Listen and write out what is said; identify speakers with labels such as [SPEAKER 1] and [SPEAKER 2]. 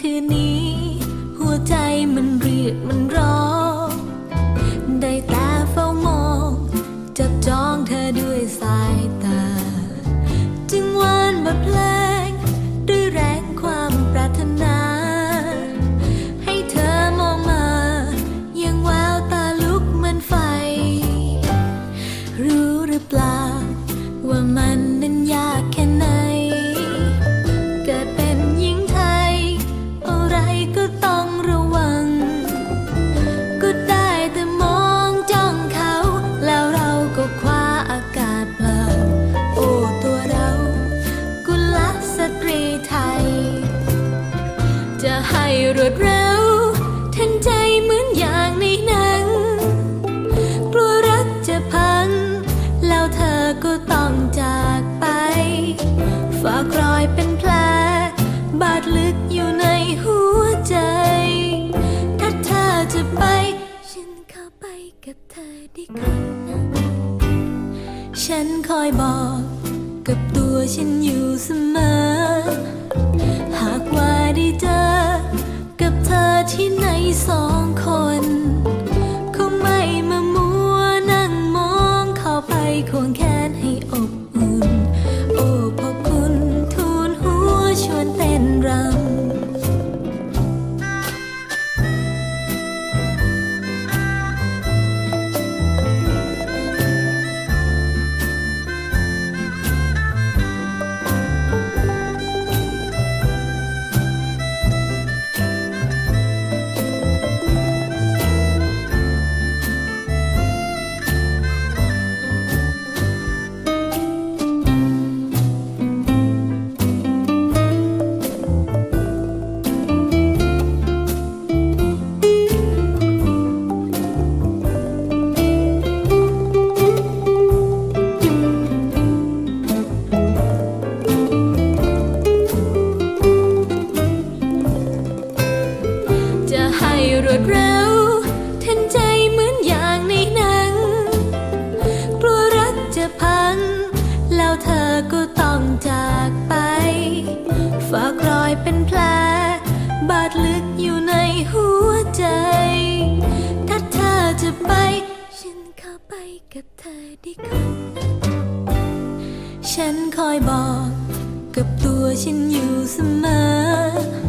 [SPEAKER 1] คืนนี้ หัวใจมันเรียกมันร้องได้ ฉันคอยบอก กับตัวฉันอยู่เสมอ หากว่าได้เจอ กับเธอที่ไหนสองคน กับเธอได้คนฉันคอยบอกกับตัวฉันอยู่เสมอ